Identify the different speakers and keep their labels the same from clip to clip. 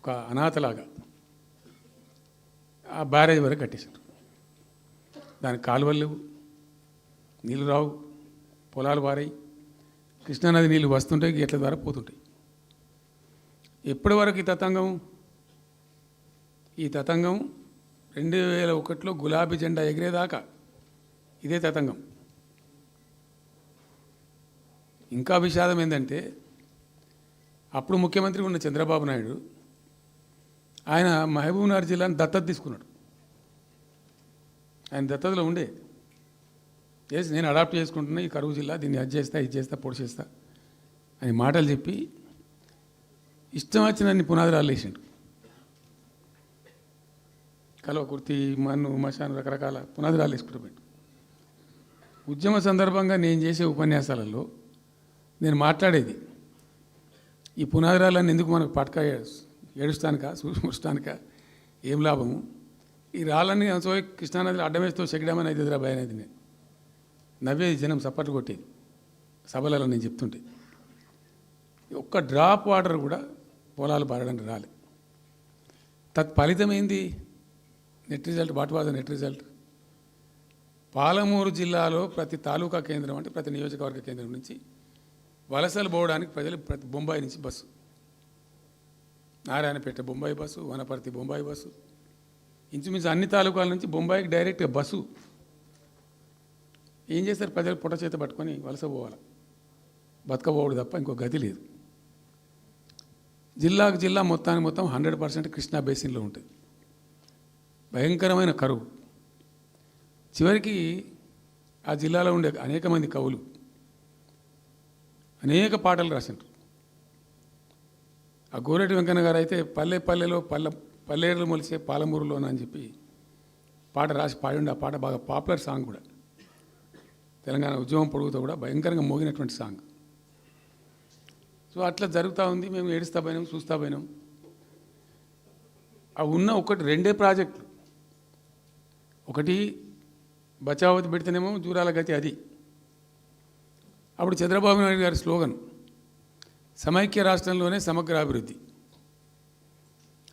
Speaker 1: ఒక అనాథలాగా ఆ బ్యారేజ్ వరకు కట్టేశారు. దానికి కాలువలు నీళ్ళు రావు పొలాలు వారాయి కృష్ణానది నీళ్ళు వస్తుంటాయి గేట్ల ద్వారా పోతుంటాయి. ఎప్పటి వరకు ఈ తతంగం? ఈ తతంగం రెండు వేల ఒకటిలో గులాబీ జెండా ఎగిరేదాకా ఇదే తతంగం. ఇంకా విషాదం ఏంటంటే అప్పుడు ముఖ్యమంత్రి ఉన్న చంద్రబాబు నాయుడు ఆయన మహబూబ్నగర్ జిల్లాని దత్తత తీసుకున్నాడు. ఆయన దత్తతలో ఉండే. చేసి నేను అడాప్ట్ చేసుకుంటున్నా ఈ కరువు జిల్లా దీన్ని అది చేస్తా ఇది చేస్తా పొడి చేస్తా అని మాటలు చెప్పి ఇష్టం వచ్చినన్ని పునాదురాలు వేసిండు కలవ కుర్తి మన్ను మశాను రకరకాల పునాదులు వేసుకుంటూ పెట్టు ఉద్యమ సందర్భంగా నేను చేసే ఉపన్యాసాలలో నేను మాట్లాడేది ఈ పునాదిరాలన్నీ ఎందుకు మనకు పట్క ఏడుస్తానుక చూస్తానిక ఏం లాభము? ఈ రాళ్ళని సో కృష్ణానదిలో అడ్డమేస్తూ చెక్కడమని అయితే ఎదురా భయం అనేది నవ్వేది జనం సప్పట్లు కొట్టేది. సభలలో నేను చెప్తుంటే. ఒక్క డ్రాప్ వాటర్ కూడా పొలాలు పారడానికి రాలే. తత్ఫలితమైంది ఏంది net result what was net result. Palamuru జిల్లాలో ప్రతి తాలూకా కేంద్రం అంటే ప్రతి నియోజకవర్గ కేంద్రం నుంచి వలసలు పోవడానికి ప్రజలు ప్రతి బొంబాయి నుంచి bus. Narayanpet Bombay bus Wanaparthy Bombay bus. ఇంచుమించు అన్ని తాలూకాల నుంచి బొంబాయికి డైరెక్ట్గా బస్సు. ఏం చేస్తారు? ప్రజలు పొట్ట చేత పట్టుకొని వలస పోవాలి. బతకపోవడం తప్ప ఇంకో గతి లేదు. జిల్లాకు జిల్లా మొత్తానికి మొత్తం హండ్రెడ్ పర్సెంట్ కృష్ణా బేసిన్లో ఉంటుంది. భయంకరమైన కరువు. చివరికి ఆ జిల్లాలో ఉండే అనేక మంది కవులు అనేక పాటలు రాసిండ్రు. ఆ గోరెటి వెంకన్న గారు అయితే పల్లె పల్లెలో పల్లె పల్లెలు మొలిసే పాలమూరులోన అని చెప్పి పాట రాసి పాడిండు. ఆ పాట బాగా పాపులర్ సాంగ్ కూడా. తెలంగాణ ఉద్యమం పొడుగుతో కూడా భయంకరంగా మోగినటువంటి సాంగ్. సో అట్లా జరుగుతూ ఉంది. మేము ఏడుస్తా పోయినాం చూస్తా పోయినాం. ఆ ఉన్న ఒకటి రెండే ప్రాజెక్టులు. ఒకటి బచావతి పెడితేనేమో జూరాల గతి అది. అప్పుడు చంద్రబాబు నాయుడు గారి స్లోగన్. సమైక్య రాష్ట్రంలోనే సమగ్ర అభివృద్ధి.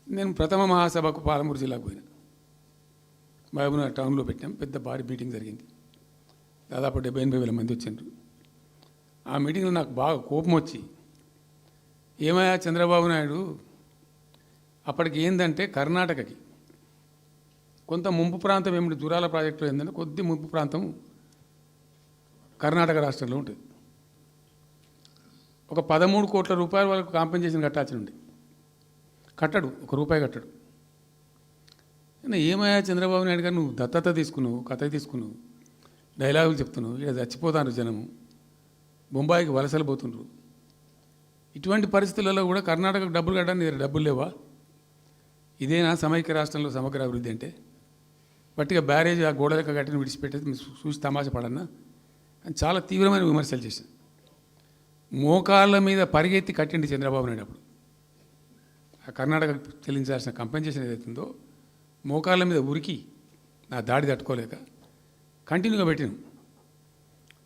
Speaker 1: నేను ప్రథమ మహాసభకు పాలమూరు జిల్లాకు పోయినా. మహబూబ్నగర్ టౌన్లో పెట్టాం పెద్ద భారీ మీటింగ్ జరిగింది. దాదాపు డెబ్బై ఎనభై వేల మంది వచ్చిండ్రు ఆ మీటింగ్లో నాకు బాగా కోపం వచ్చి ఏమయ్యా చంద్రబాబు నాయుడు అప్పటికి ఏంటంటే కర్ణాటకకి. కొంత ముంపు ప్రాంతం ఏమిటి దూరాల ప్రాజెక్టులో ఏంటంటే కొద్ది ముంపు ప్రాంతం కర్ణాటక రాష్ట్రంలో ఉంటుంది. ఒక పదమూడు కోట్ల రూపాయల వరకు కాంపెన్సేషన్ కట్టాల్సి ఉంది కట్టడు ఒక రూపాయి కట్టడు. ఏమయ్యా చంద్రబాబు నాయుడు గారు? నువ్వు దత్తత తీసుకున్నావు కథ తీసుకున్నావు డైలాగులు చెప్తున్నావు ఇక్కడ చచ్చిపోతాను జనము బొంబాయికి వలసలు పోతుండ్రు. ఇటువంటి పరిస్థితులలో కూడా కర్ణాటకకు డబ్బులు కట్టడానికి డబ్బులు లేవా? ఇదేనా సమైక్య రాష్ట్రంలో సమగ్ర అభివృద్ధి అంటే? బట్టిగా బ్యారేజ్ ఆ గోడలకు కట్టిన విడిచిపెట్టేది మీరు చూసి తమాషా పడన్నా? అని చాలా తీవ్రమైన విమర్శలు చేశాను మోకాళ్ళ మీద పరిగెత్తి కట్టిండి చంద్రబాబు నాయుడు అప్పుడు. ఆ కర్ణాటక చెల్లించాల్సిన కంపెన్సేషన్ ఏదైతుందో మోకాళ్ళ మీద ఉరికి నా దాడి తట్టుకోలేక కంటిన్యూగా పెట్టిన.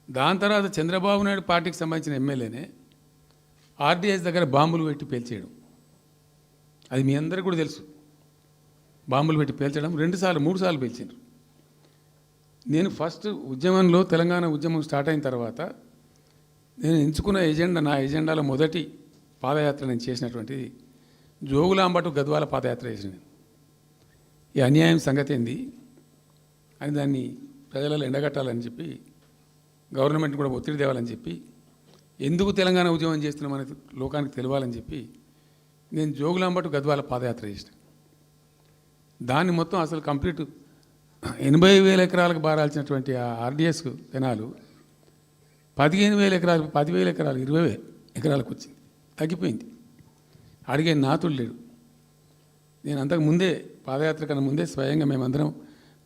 Speaker 1: దాని తర్వాత చంద్రబాబు నాయుడు పార్టీకి సంబంధించిన ఎమ్మెల్యేనే ఆర్డీఎస్ దగ్గర బాంబులు పెట్టి పేల్చేయడం. అది మీ అందరికీ కూడా తెలుసు. బాంబులు పెట్టి పేల్చడం రెండుసార్లు మూడు సార్లు పేల్చారు నేను ఫస్ట్ ఉద్యమంలో తెలంగాణ ఉద్యమం స్టార్ట్ అయిన తర్వాత నేను ఎంచుకున్న ఎజెండా నా ఎజెండాలో మొదటి పాదయాత్ర నేను చేసినటువంటిది జోగులాంబటు గద్వాల పాదయాత్ర చేసిన నేను. ఈ అన్యాయం సంగతి ఏంది అని దాన్ని ప్రజలలో ఎండగట్టాలని చెప్పి గవర్నమెంట్ కూడా ఒత్తిడి తేవాలని చెప్పి ఎందుకు తెలంగాణ ఉద్యమం చేస్తున్నామని లోకానికి తెలియాలని చెప్పి నేను జోగులాంబటు గద్వాల పాదయాత్ర చేసిన దాన్ని మొత్తం అసలు కంప్లీట్ ఎనభై వేల ఎకరాలకు బారాల్సినటువంటి ఆ ఆర్డిఎస్ జనాలు పదిహేను వేల ఎకరాలు పదివేల ఎకరాలు ఇరవై ఎకరాలకు వచ్చింది. తగ్గిపోయింది. అడిగే నాతుడు లేడు. నేను అంతకు ముందే పాదయాత్ర కన్నా ముందే స్వయంగా మేమందరం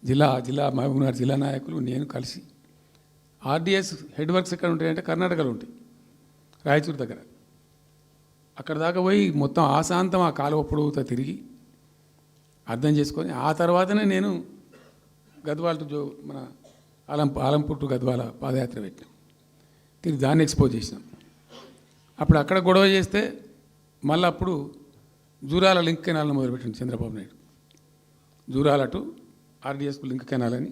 Speaker 1: జిల్లా జిల్లా మహబూబ్నగర్ జిల్లా నాయకులు నేను కలిసి ఆర్డిఎస్ హెడ్ వర్క్స్ ఎక్కడ ఉంటాయంటే కర్ణాటకలో ఉంటాయి. రాయచూరు దగ్గర. అక్కడ దాకా పోయి మొత్తం ఆశాంతం ఆ కాలువ పొడవుతో తిరిగి అర్థం చేసుకొని ఆ తర్వాతనే నేను గద్వాల జో మన ఆలం ఆలంపూర్ టు గద్వాల పాదయాత్ర పెట్టినాం. తిరిగి దాన్ని ఎక్స్పోజ్ చేసినాం. అప్పుడు అక్కడ గొడవ చేస్తే మళ్ళీ అప్పుడు జూరాల లింక్ కెనాల్ని మొదలుపెట్టింది చంద్రబాబు నాయుడు. జూరాల టు ఆర్డీఎస్కు లింక్ కెనాల్ అని